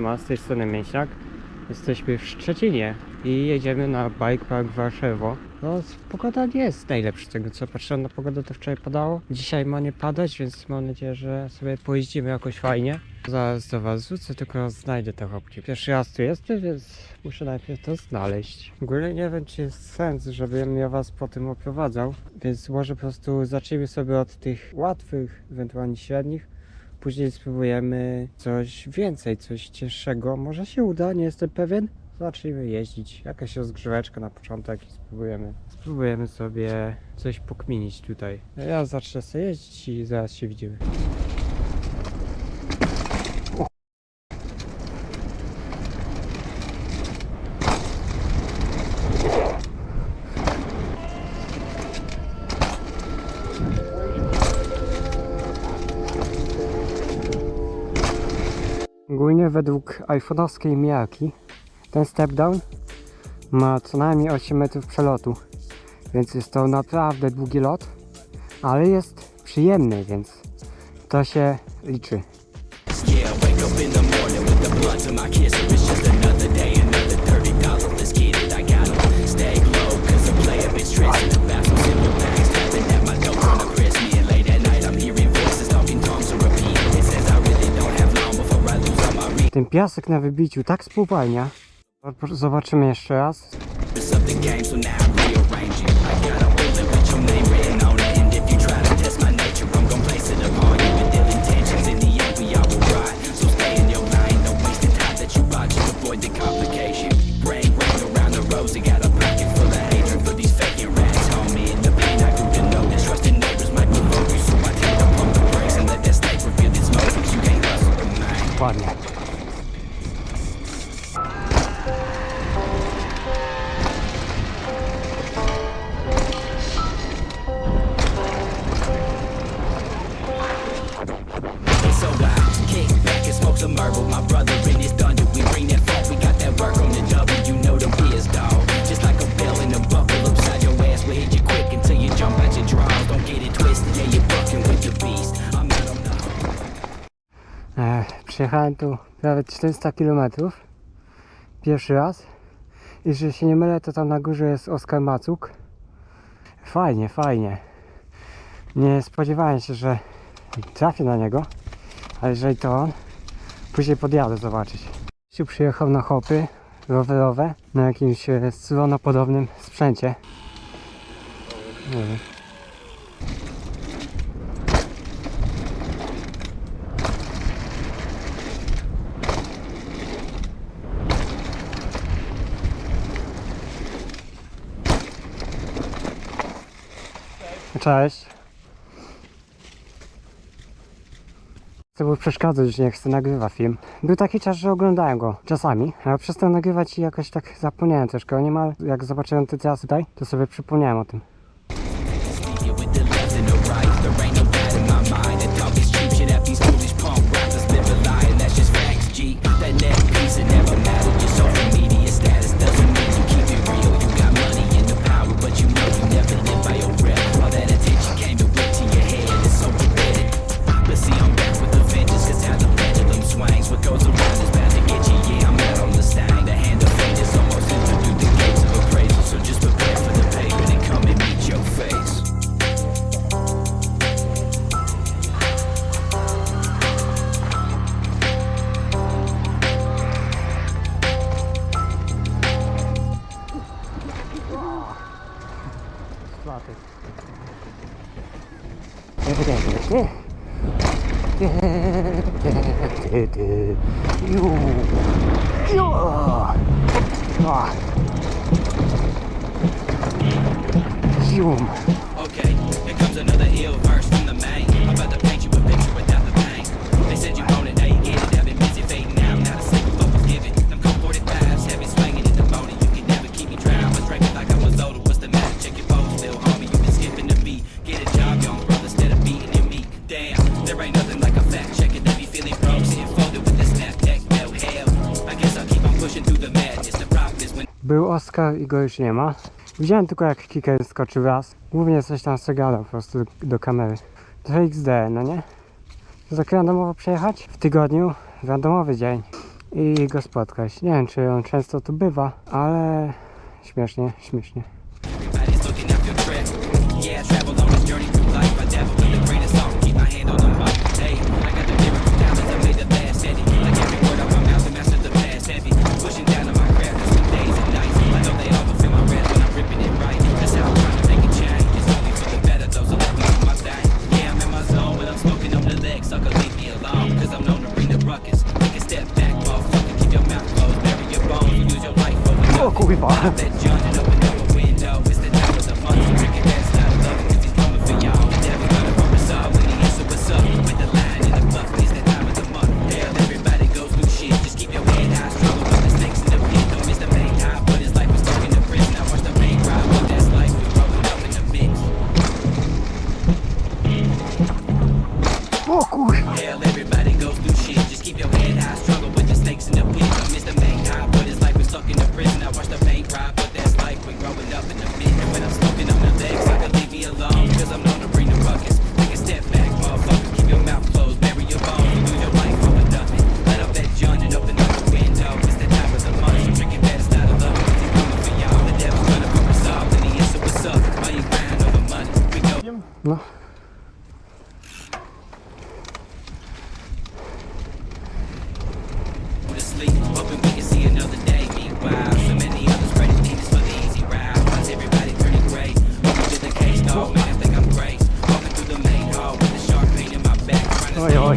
Ma z tej strony Mięśniak. Jesteśmy w Szczecinie i jedziemy na Bike Park Warszawo. No, pogoda nie jest najlepsza z tego co patrzyłem na pogodę, to wczoraj padało. Dzisiaj ma nie padać, więc mam nadzieję, że sobie pojeździmy jakoś fajnie. Zaraz do was wrócę, tylko znajdę te chłopki. Pierwszy raz tu jestem, więc muszę najpierw to znaleźć. W ogóle nie wiem, czy jest sens, żebym ja was po tym oprowadzał, więc może po prostu zacznijmy sobie od tych łatwych, ewentualnie średnich. Później spróbujemy coś więcej, coś cięższego. Może się uda, nie jestem pewien. Zacznijmy jeździć. Jakaś rozgrzeweczka na początek i spróbujemy. Spróbujemy sobie coś pokminić tutaj. Ja zacznę sobie jeździć i zaraz się widzimy. Ogólnie według iPhone'owskiej miarki ten step down ma co najmniej 8 metrów przelotu, więc jest to naprawdę długi lot, ale jest przyjemny, więc to się liczy. Yeah, Ten piasek na wybiciu tak spowalnia. Zobaczymy jeszcze raz. reasons przyjechałem tu prawie 400 km. Pierwszy raz. I że się nie mylę, to tam na górze jest Oskar Macuk. Fajnie, fajnie. Nie spodziewałem się, że trafię na niego. Ale jeżeli to on, później podjadę zobaczyć. Przyjechał na hopy rowerowe na jakimś e, podobnym sprzęcie. Nie wiem. Cześć. Chcę mu przeszkadzać, nie chcę nagrywa film. Był taki czas, że oglądałem go czasami, ale przestał nagrywać i jakoś tak zapomniałem troszkę o nim, jak zobaczyłem te teraz tutaj, to sobie przypomniałem o tym. Okay, here comes another ill verse from the main. About to paint Był Oskar i go już nie ma. Widziałem tylko jak kicker skoczył raz. Głównie coś tam segalał po prostu do, do kamery. To XD, no nie? Tak randomowo przejechać w tygodniu, randomowy dzień i go spotkać. Nie wiem, czy on często tu bywa, ale śmiesznie, śmiesznie. I'm known to bring the ruckus. Take a step back, motherfucker. Keep your mouth closed, bury your bones, use your life over. 这故意法。Hell, everybody goes through shit. Just keep your head high. Struggle with the snakes in the pit. I miss the main high, but it's life was stuck in the prison. I watch the bank rob, but that's life. We growing up in the mid, and when I'm smoking on the legs, I can leave me alone, cause I'm no oj, oj.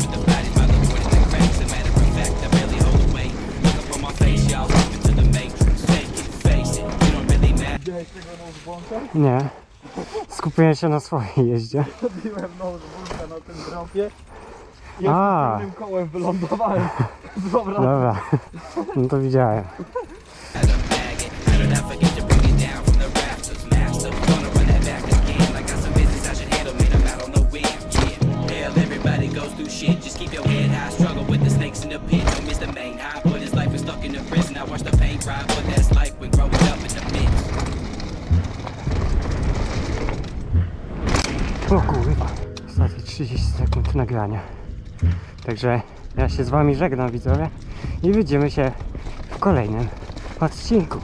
Widziałeś tego nosebunk'a? Nie. Skupiłem się na swojej jeździe. Robiłem nosebunk'a na tym dropie. Ja A. z tym kołem wylądowałem. Dobra. Dobra. No to widziałem. through shit, just keep your head high. Struggle with the snakes in the pit, don't miss the main high. But his life is stuck in the prison. I watch the pain ride, but that's life when growing up in the. O kurwa, ostatnie 30 sekund nagrania. Także ja się z wami żegnam widzowie i widzimy się w kolejnym odcinku.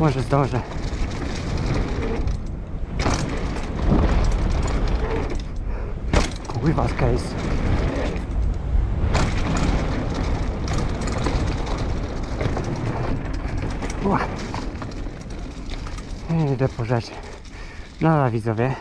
Może zdążę Wyważ case. Ua. Idę po rzeczy. No widzowie.